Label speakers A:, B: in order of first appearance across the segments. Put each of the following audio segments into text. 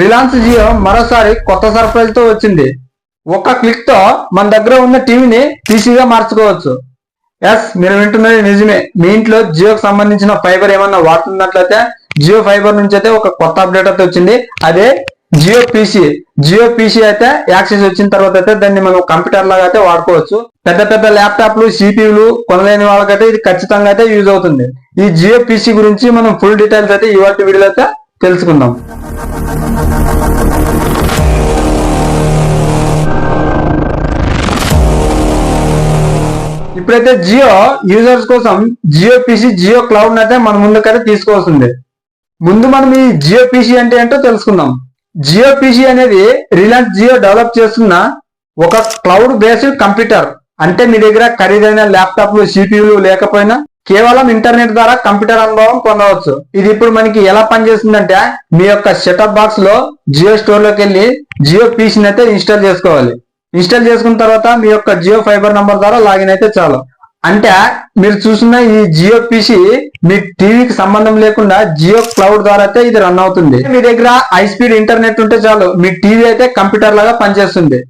A: Reliance Jio మరోసారి కొత్త సర్ప్రైజ్తో వచ్చింది. ఒక్క క్లిక్తో మన దగ్గర ఉన్న టీవీని పీసీగా మార్చుకోవచ్చు. ఎస్ మీరు వింటున్నది నిజమే. మీ ఇంట్లో జియోకి సంబంధించిన ఫైబర్ ఏమన్నా వాడుతున్నట్లయితే జియో ఫైబర్ నుంచి అయితే ఒక కొత్త అప్డేట్ అయితే వచ్చింది. అదే జియో పీసీ. జియో పీసీ అయితే యాక్సెస్ వచ్చిన తర్వాత అయితే దాన్ని మనం కంప్యూటర్ లాగా అయితే వాడుకోవచ్చు. పెద్ద పెద్ద ల్యాప్టాప్లు సిపియులు కొనలేని వాళ్ళకైతే ఇది ఖచ్చితంగా అయితే యూజ్ అవుతుంది. ఈ జియో పీసీ గురించి మనం ఫుల్ డీటెయిల్స్ అయితే ఇవాటి వీడియోలో అయితే తెలుసుకుందాం. ఇప్పుడైతే జియో యూజర్స్ కోసం జియో పీసీ జియో క్లౌడ్ అయితే మన ముందుకైతే తీసుకొస్తుంది ముందు మనం ఈ జియో పీసీ అంటే ఏంటో తెలుసుకుందాం. జియో పీసీ అనేది రిలయన్స్ జియో డెవలప్ చేస్తున్న ఒక క్లౌడ్ బేస్డ్ కంప్యూటర్ అంటే మీ దగ్గర ఖరీదైన ల్యాప్టాప్లు సిపియులు లేకపోయినా కేవలం ఇంటర్నెట్ ద్వారా కంప్యూటర్ అనుభవం పొందవచ్చు. ఇది ఇప్పుడు మనకి ఎలా పనిచేస్తుందంటే మీ యొక్క సెటప్ బాక్స్లో జియో స్టోర్లోకి వెళ్ళి జియో పీసీని అయితే ఇన్స్టాల్ చేసుకోవాలి. ఇన్స్టాల్ చేసుకున్న తర్వాత మీ యొక్క జియో ఫైబర్ నంబర్ ద్వారా లాగిన్ అయితే చాలు. అంటే మీరు చూసిన ఈ జియో పీసీ మీ టీవీకి సంబంధం లేకుండా జియో క్లౌడ్ ద్వారా అయితే ఇది రన్ అవుతుంది. మీ దగ్గర హై స్పీడ్ ఇంటర్నెట్ ఉంటే చాలు మీ టీవీ అయితే కంప్యూటర్ లాగా పనిచేస్తుంది.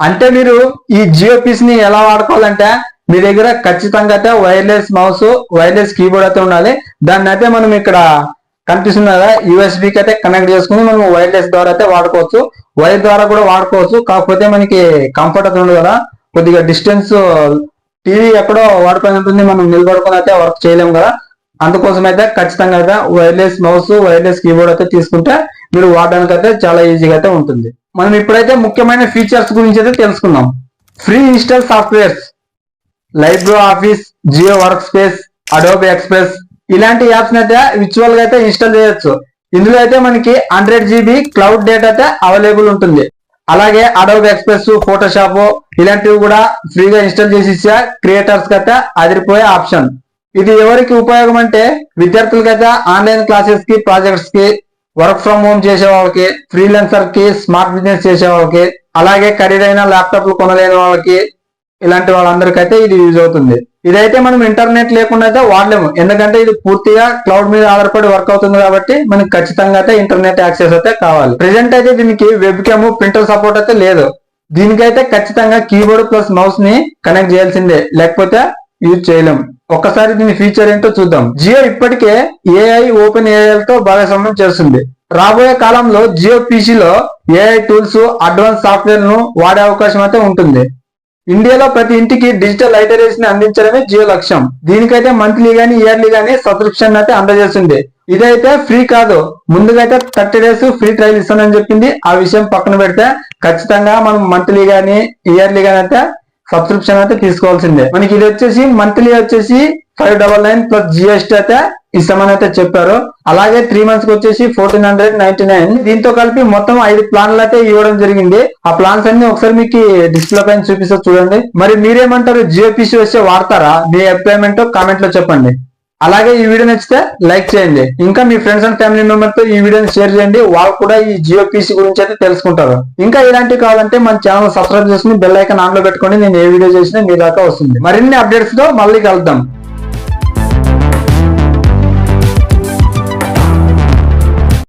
A: అంటే మీరు ఈ జియో పీసీని ఎలా వాడుకోవాలంటే మీ దగ్గర ఖచ్చితంగా అయితే వైర్లెస్ మౌస్ వైర్లెస్ కీబోర్డ్ అయితే ఉండాలి. దాన్ని అయితే మనం ఇక్కడ కనిపిస్తుంది కదా యూఎస్బికి అయితే కనెక్ట్ చేసుకుని మనం వైర్లెస్ ద్వారా అయితే వాడుకోవచ్చు. వైర్ ద్వారా కూడా వాడుకోవచ్చు. కాకపోతే మనకి కంఫర్ట్ అయితే ఉండదు కదా. కొద్దిగా డిస్టెన్స్ టీవీ ఎక్కడో వాడుకొని ఉంటుంది మనం నిలబడుకొని అయితే వర్క్ చేయలేము కదా. అందుకోసం అయితే ఖచ్చితంగా అయితే వైర్లెస్ మౌస్ వైర్లెస్ కీబోర్డ్ అయితే తీసుకుంటే మీరు వాడడానికి అయితే చాలా ఈజీగా అయితే ఉంటుంది. మనం ఇప్పుడైతే ముఖ్యమైన ఫీచర్స్ గురించి అయితే తెలుసుకుందాం. Free install softwares Libre Office Jio workspace Adobe express ఇలాంటి యాప్స్ అయితే విచువల్గా అయితే ఇన్స్టాల్ చేయొచ్చు. ఇందులో అయితే మనకి హండ్రెడ్ జీబీ క్లౌడ్ డేటా అయితే అవైలబుల్ ఉంటుంది. అలాగే అడోబ్ ఎక్స్ప్రెస్ ఫోటోషాప్ ఇలాంటివి కూడా ఫ్రీగా ఇన్స్టాల్ చేసి ఇచ్చా క్రియేటర్స్ అయితే అదిరిపోయే ఆప్షన్ ఇది ఎవరికి ఉపయోగం అంటే విద్యార్థులకైతే ఆన్లైన్ క్లాసెస్కి ప్రాజెక్ట్స్కి వర్క్ ఫ్రమ్ హోమ్ చేసే వాళ్ళకి ఫ్రీలాన్సర్కి స్మార్ట్ బిజినెస్ చేసే వాళ్ళకి అలాగే ఖరీదైన ల్యాప్టాప్లు కొనలేని వాళ్ళకి ఇలాంటి వాళ్ళందరికైతే ఇది యూజ్ అవుతుంది. ఇదైతే మనం ఇంటర్నెట్ లేకుండా అయితే వాడలేము. ఎందుకంటే ఇది పూర్తిగా క్లౌడ్ మీద ఆధారపడి వర్క్ అవుతుంది కాబట్టి మనకి ఖచ్చితంగా అయితే ఇంటర్నెట్ యాక్సెస్ అయితే కావాలి. ప్రెసెంట్ అయితే దీనికి వెబ్ క్యామ్ ప్రింటర్ సపోర్ట్ అయితే లేదు. దీనికైతే ఖచ్చితంగా కీబోర్డ్ ప్లస్ మౌస్ని కనెక్ట్ చేయాల్సిందే. లేకపోతే యూజ్ చేయలేం ఒక్కసారి దీని ఫీచర్ ఏంటో చూద్దాం. జియో ఇప్పటికే ఏఐ ఓపెన్ ఏఐ తో భాగస్వామ్యం చేస్తుంది. రాబోయే కాలంలో జియో పీసీలో ఏఐ టూల్స్ అడ్వాన్స్ సాఫ్ట్వేర్ను వాడే అవకాశం అయితే ఉంటుంది. ఇండియాలో ప్రతి ఇంటికి డిజిటల్ లైటరేషన్ అందించడమే జియో లక్ష్యం. దీనికైతే మంత్లీ గానీ ఇయర్లీ గానీ సబ్స్క్రిప్షన్ అయితే అందజేస్తుంది. ఇదైతే ఫ్రీ కాదు. ముందుగా అయితే థర్టీ డేస్ ఫ్రీ ట్రయల్ ఇస్తానని చెప్పింది. ఆ విషయం పక్కన పెడితే ఖచ్చితంగా మనం మంత్లీ గానీ ఇయర్లీ గానీ అయితే సబ్స్క్రిప్షన్ అయితే తీసుకోవాల్సిందే. మనకి ఇది వచ్చేసి మంత్లీ వచ్చేసి five double nine plus GST అయితే ఇస్తామని అయితే చెప్పారు. అలాగే త్రీ మంత్స్కి వచ్చేసి ఫోర్టీన్ హండ్రెడ్ నైన్టీ నైన్ దీంతో కలిపి మొత్తం ఐదు ప్లాన్లు అయితే ఇవ్వడం జరిగింది. ఆ ప్లాన్స్ అన్ని ఒకసారి మీకు డిస్ప్లే పైన చూపిస్తా చూడండి. మరి మీరేమంటారు? జియో వస్తే వాడతారా? మీ అభిప్రాయం కామెంట్లో చెప్పండి. అలాగే ఈ వీడియో నచ్చితే లైక్ చేయండి. ఇంకా మీ ఫ్రెండ్స్ అండ్ ఫ్యామిలీ మెంబర్తో ఈ వీడియోని షేర్ చేయండి. వాళ్ళు కూడా ఈ జియో పీసీ గురించి అయితే తెలుసుకుంటారు. ఇంకా ఇలాంటివి కావాలంటే మన ఛానల్ సబ్స్క్రైబ్ చేసుకుని బెల్ ఐకాన్ ఆన్లో పెట్టుకోండి. నేను ఏ వీడియో చేసినా మీ దాకా వస్తుంది. మరిన్ని అప్డేట్స్తో మళ్ళీ కలుద్దాం.